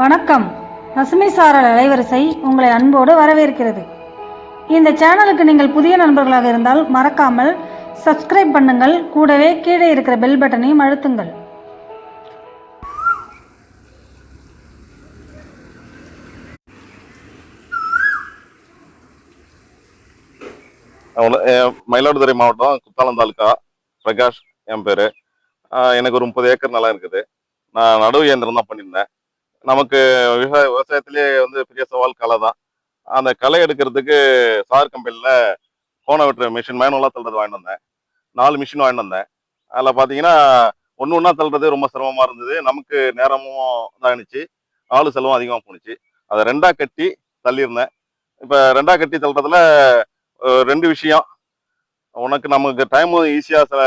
வணக்கம். பசுமை சாரல் அலைவரிசை உங்களை அன்போடு வரவேற்கிறது. இந்த சேனலுக்கு நீங்கள் புதிய நண்பர்களாக இருந்தால் மறக்காமல் சப்ஸ்கிரைப் பண்ணுங்கள். கூடவே கீழே இருக்கிற பெல் பட்டனையும் அழுத்துங்கள். மயிலாடுதுறை மாவட்டம் குத்தாலம் தாலுக்கா பிரகாஷ் என் பேர். எனக்கு ஒரு முப்பது ஏக்கர் நிலம் இருக்குது. நான் நடவு இயந்திரம் தான் பண்ணியிருந்தேன். நமக்கு விவசாய விவசாயத்திலேயே வந்து பெரிய சவால் களை தான் அந்த களை எடுக்கிறதுக்கு சார் கம்பெனியில் கோண வெட்டுற மிஷின் மேனுவலாக தள்ளுறது வாங்கிட்டு வந்தேன். நாலு மிஷின் வாங்கிட்டு வந்தேன். அதில் பார்த்தீங்கன்னா ஒன்று ஒன்றா தள்ளுறது ரொம்ப சிரமமாக இருந்தது. நமக்கு நேரமும் இதாகிடுச்சு ஆளு செலவும் அதிகமாக போணுச்சு. அதை ரெண்டாக கட்டி தள்ளியிருந்தேன். இப்போ ரெண்டாக கட்டி தள்ளுறதுல ரெண்டு விஷயம். உனக்கு நமக்கு டைமும் ஈஸியாக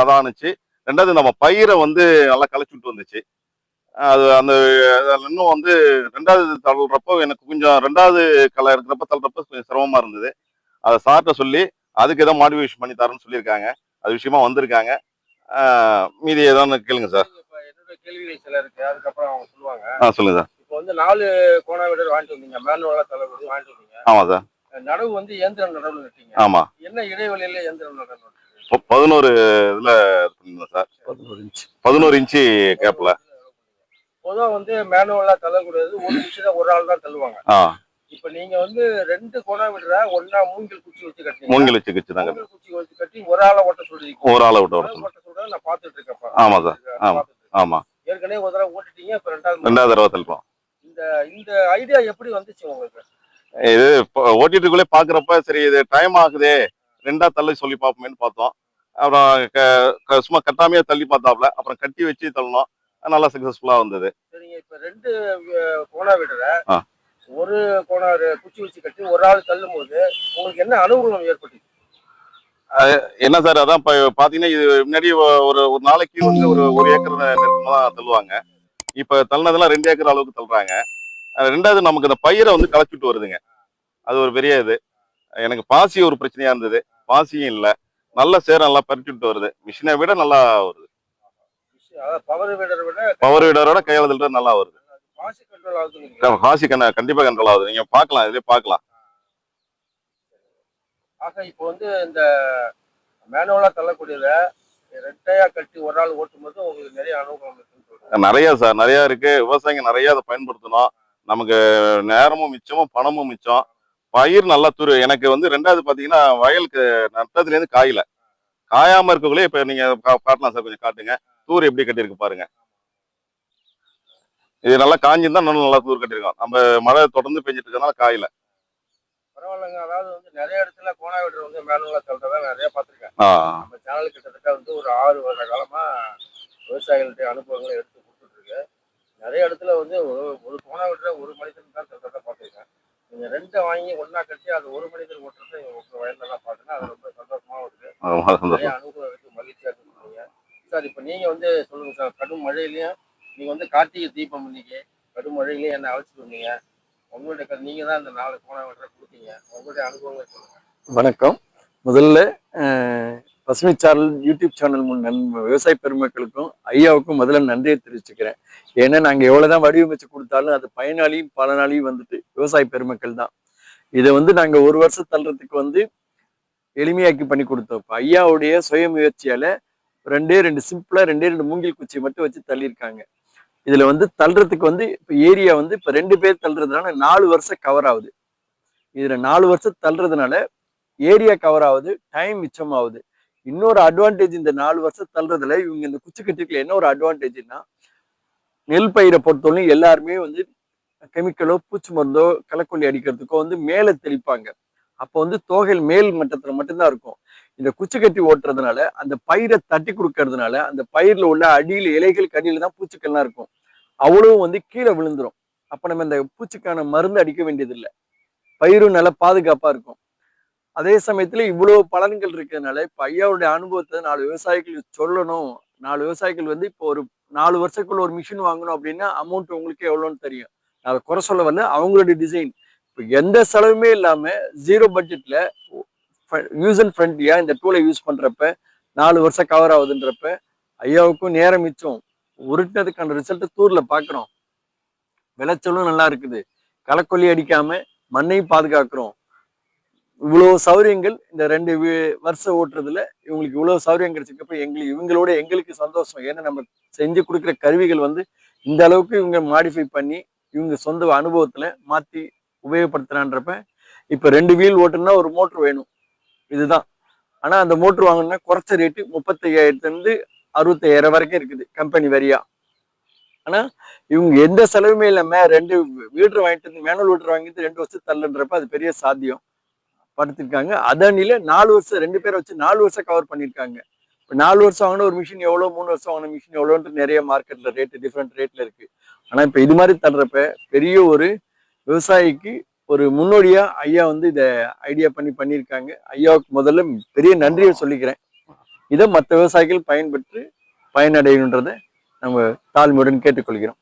அதான் இருந்துச்சு ரெண்டாவது நம்ம பயிரை வந்து நல்லா களைச்சி விட்டு வந்துச்சு. அது அந்த அதுல இன்னும் வந்து ரெண்டாவது தள்ளுறப்போ எனக்கு கொஞ்சம் ரெண்டாவது களை இருக்கிறப்ப தள்ளுறப்ப கொஞ்சம் சிரமமா இருந்தது. அதை சார்ட்ட சொல்லி அதுக்கு ஏதோ மாடிஃபிகேஷன் பண்ணி தரேன்னு சொல்லியிருக்காங்க. அது விஷயமா வந்திருக்காங்க. மீதி ஏதாவது கேளுங்க சார். கேள்விகள் சில இருக்கு. அதுக்கப்புறம் அவங்க சொல்லுவாங்க. ஆ சொல்லுங்க சார். இப்போ வந்து நாலு கோணா வீடர் வாங்கிட்டு வந்தீங்க. மேனுவலா தலைவர் வாங்கிட்டு வந்தீங்க. ஆமாம் சார். நடவு வந்து இயந்திரம் நடவு நட்டீங்க ஆமா. என்ன இடைவெளியில இயந்திரம் நடவு பதினோரு இதுல சார். பதினோரு இன்ச்சு. கேப்ல பொதுவா வந்து மேனுவலா தள்ளக்கூடியது. ஒரு நிமிஷம் ஒரு ஆள் தான் தள்ளுவாங்க. இப்ப நீங்க வந்து ரெண்டு கோணா வீடரை ஒன்னா மூங்கில் குச்சி வச்சு கட்டிங்க மூங்கில் வச்சு வச்சுதாங்க மூங்கில் குச்சி வச்சு கட்டி ஒரு ஆளை ஓட்ட சொல்றீங்க ஒரு ஆளை ஆளை ஓட்ட சொல்றத நான் பாத்துட்டு இருக்கேன் ஆமா சார், ஆமா. ஆமா. ஏற்கனவே ஒரு தடவை ஓட்டிட்டீங்க இப்ப ரெண்டாவது. ரெண்டாவது தடவை தள்ளுறோம். இந்த இந்த ஐடியா எப்படி வந்துச்சு உங்களுக்கு? இது ஓட்டிட்டுக்குள்ளே பாக்குறப்ப சரி இது டைம் ஆகுதே ரெண்டா தள்ளி சொல்லி பார்ப்போமேன்னு பார்த்தோம். அப்புறம் சும்மா கட்டாமையா தள்ளி பார்த்தாப்ல அப்புறம் கட்டி வச்சு தள்ளணும். நல்லா சக்சஸ்ஃபுல்லா வந்தது. சரிங்க இப்ப ரெண்டு கோணா வீடரை ஆ. ஒரு கோணா குச்சி வச்சு கட்டி ஒரு ஆள் தள்ளும் போது உங்களுக்கு என்ன அனுகூலம் ஏற்பட்டுச்சு? என்ன சார் அதான் இப்ப பாத்தீங்கன்னா இது முன்னாடி ஒரு ஒரு நாளைக்கு வந்து ஒரு ஒரு ஏக்கர் நெருக்கமா தான் தள்ளுவாங்க. இப்ப தள்ளினதெல்லாம் ரெண்டு ஏக்கர் அளவுக்கு தள்ளுறாங்க. ரெண்டாவது நமக்கு இந்த பயிரை வந்து களைச்சிட்டு வருதுங்க. அது ஒரு பெரிய இது. எனக்கு பாசி ஒரு பிரச்சனையா இருந்தது. பாசியும் இல்லை. நல்ல சேர நல்லா பறிச்சுட்டு வருது. மிஷினை விட நல்லா வருது. பவர் வீடரை விட பவர் வீடரோட கையாள தள்ளுறது நல்லா வருது. காசி கண்ண கண்டிப்பா கண்ட்ரோல் ஆகுது. நீங்க பார்க்கலாம் இதுலயே பார்க்கலாம். ஆக இப்போ வந்து இந்த மேனுவலா தள்ளக்கூடியத ரெட்டையா கட்டி ஒரு ஆள் ஓட்டும் போது உங்களுக்கு நிறைய சொல்றேன் நிறைய சார் நிறைய இருக்கு. விவசாயிங்க நிறைய அதை பயன்படுத்தணும். நமக்கு நேரமும் மிச்சமும் பணமும் மிச்சம். பயிர் நல்லா துரு. எனக்கு வந்து ரெண்டாவது பாத்தீங்கன்னா வயலுக்கு நட்டதுல இருந்து காயில காயாம இருக்கக்குள்ளே இப்ப நீங்க காட்டலாம் சார் கொஞ்சம் காட்டுங்க. தூர் எப்படி கட்டியிருக்கு பாருங்க. இது நல்லா காஞ்சிருந்தா இன்னும் நல்லா தூர் கட்டியிருக்கோம். நம்ம மழை தொடர்ந்து பெஞ்சிட்டு இருக்கனால காயில. பரவாயில்லைங்க. அதாவது வந்து நிறைய இடத்துல கோணா வீடர் வந்து மேனுவலா தள்ளுறத நிறைய பார்த்திருக்கேன். நம்ம சேனல் கிட்டத்தட்ட வந்து ஒரு ஆறு வருட காலமா விவசாயிகளுடைய அனுபவங்களை எடுத்து கொடுத்துட்டு இருக்கு நிறைய இடத்துல வந்து ஒரு கோணா விட்டுற ஒரு மனிதன் தான் பார்த்துருக்கேன். நீங்க ரெண்டை வாங்கி ஒண்ணா கட்டி அது ஒரு மனிதர் ஓட்டுறதை உங்க வயல்லலாம் பார்த்தீங்கன்னா அது ரொம்ப சந்தோஷமாவும் இருக்கு ஆமா, நிறைய சந்தோஷம் அனுகூலம் இருக்கு மகிழ்ச்சியா இருக்குங்க நீங்கள் வந்து சொல்லுங்கள் சார் கடும் மழையிலையும் நீங்கள் வந்து கார்த்திகை தீபம் இன்னைக்கு கடும் மழையிலையும் என்ன அழைச்சிட்டு வந்தீங்க? உங்களுடைய நீங்கள் தான் இந்த நாலு கோணா விட்டுற கொடுத்தீங்க. உங்களுடைய அனுபவங்களை சொல்லுங்கள் வணக்கம். முதல்ல பசுமை சாரல் யூடியூப் சேனல் முன் நன் விவசாய பெருமக்களுக்கும் ஐயாவுக்கும் முதல்ல நன்றியை தெரிவிச்சுக்கிறேன். ஏன்னா நாங்கள் எவ்வளோதான் வடிவமைச்சு கொடுத்தாலும் அது பயனாளியும் பலனாளியும் வந்துட்டு விவசாய பெருமக்கள் தான். இதை வந்து நாங்கள் ஒரு வருஷம் தள்ளுறதுக்கு வந்து எளிமையாக்கி பண்ணி கொடுத்தோம். இப்போ ஐயாவுடைய சுய முயற்சியால் ரெண்டே ரெண்டு சிம்பிளா ரெண்டே ரெண்டு மூங்கில் குச்சி மட்டும் வச்சு தள்ளியிருக்காங்க. இதுல வந்து தள்ளுறதுக்கு வந்து இப்போ ஏரியா வந்து இப்போ ரெண்டு பேர் தள்ளுறதுனால நாலு வருஷம் கவர் ஆகுது. இதுல நாலு வருஷம் தள்ளுறதுனால ஏரியா கவர் ஆகுது டைம் மிச்சம் ஆகுது. இன்னொரு அட்வான்டேஜ் இந்த நாலு வருஷம் தள்ளுறதுல இவங்க இந்த குச்சிக்கட்டுக்குள்ள என்ன ஒரு அட்வான்டேஜ்னா நெல் பயிரை பொறுத்தவரையும் எல்லாருமே வந்து கெமிக்கலோ பூச்சி மருந்தோ களைக்கொல்லி அடிக்கிறதுக்கோ வந்து மேலே தெளிப்பாங்க. அப்போ வந்து தோகையில் மேல் மட்டத்துல மட்டும்தான் இருக்கும். இந்த குச்சி கட்டி ஓட்டுறதுனால அந்த பயிரை தட்டி கொடுக்கறதுனால அந்த பயிர்ல உள்ள அடியில இலைகள் அடியில தான் பூச்சிக்கள்லாம் இருக்கும். அவ்வளவும் வந்து கீழே விழுந்துரும். அப்ப நம்ம இந்த பூச்சிக்கான மருந்து அடிக்க வேண்டியதில்லை. பயிரும் நல்லா பாதுகாப்பா இருக்கும். அதே சமயத்துல இவ்வளவு பலன்கள் இருக்கிறதுனால இப்ப ஐயாவுடைய அனுபவத்தை நாலு விவசாயிகள் சொல்லணும். நாலு விவசாயிகள் வந்து இப்போ ஒரு நாலு வருஷத்துக்குள்ள ஒரு மிஷின் வாங்கணும் அப்படின்னா அமௌண்ட் உங்களுக்கு எவ்வளோன்னு தெரியும். அதை குறை சொல்ல வரல. அவங்களுடைய டிசைன் எந்த செலவுமே இல்லாமல் ஜீரோ பட்ஜெட்டில் யூஸ் அண்ட் ஃப்ரெண்ட்லியாக இந்த டூலை யூஸ் பண்ணுறப்ப நாலு வருஷம் கவர் ஆகுதுன்றப்ப ஐயாவுக்கும் நேரம் மிச்சம். உருட்டினதுக்கான ரிசல்ட்டை தூரில் பார்க்குறோம் விளைச்சலும் நல்லா இருக்குது. களைக்கொல்லி அடிக்காமல் மண்ணையும் பாதுகாக்கிறோம். இவ்வளோ சௌரியங்கள் இந்த ரெண்டு வருஷம் ஓட்டுறதுல இவங்களுக்கு இவ்வளோ சௌரியம் கிடைச்சிருக்கப்ப எங்களுக்கு இவங்களோட எங்களுக்கு சந்தோஷம். ஏன்னா நம்ம செஞ்சு கொடுக்குற கருவிகள் வந்து இந்த அளவுக்கு இவங்க மாடிஃபை பண்ணி இவங்க சொந்த அனுபவத்தில் மாற்றி உபயோகப்படுத்துறான்றப்ப இப்போ ரெண்டு வீல் ஓட்டுனா ஒரு மோட்ரு வேணும். இதுதான். ஆனால் அந்த மோட்ரு வாங்கினா குறைச்ச ரேட்டு முப்பத்தையாயிரத்துலேருந்து அறுபத்தையாயிரம் வரைக்கும் இருக்குது கம்பெனி வரியா. ஆனால் இவங்க எந்த செலவுமே இல்லாமல் ரெண்டு வீட்டர் வாங்கிட்டு வந்து மேனுவல் வீட்டர் வாங்கிட்டு ரெண்டு வருஷம் தள்ளுன்றப்ப அது பெரிய சாத்தியம். படுத்திருக்காங்க. அதனில நாலு வருஷம் ரெண்டு பேரை வச்சு நாலு வருஷம் கவர் பண்ணியிருக்காங்க. இப்போ நாலு வருஷம் வாங்கின ஒரு மிஷின் எவ்வளோ மூணு வருஷம் வாங்கின மிஷின் எவ்வளோன்ட்டு நிறைய மார்க்கெட்டில் ரேட்டு டிஃப்ரெண்ட் ரேட்ல இருக்குது ஆனால் இப்போ இது மாதிரி தள்ளுறப்ப பெரிய ஒரு விவசாயிக்கு ஒரு முன்னோடியா ஐயா வந்து இதை ஐடியா பண்ணி பண்ணியிருக்காங்க ஐயாவுக்கு முதல்ல பெரிய நன்றியை சொல்லிக்கிறேன். இதை மற்ற விவசாயிகள் பயன்பெற்று பயனடையணுன்றதை நம்ம தாழ்மையுடன் கேட்டுக்கொள்கிறோம்.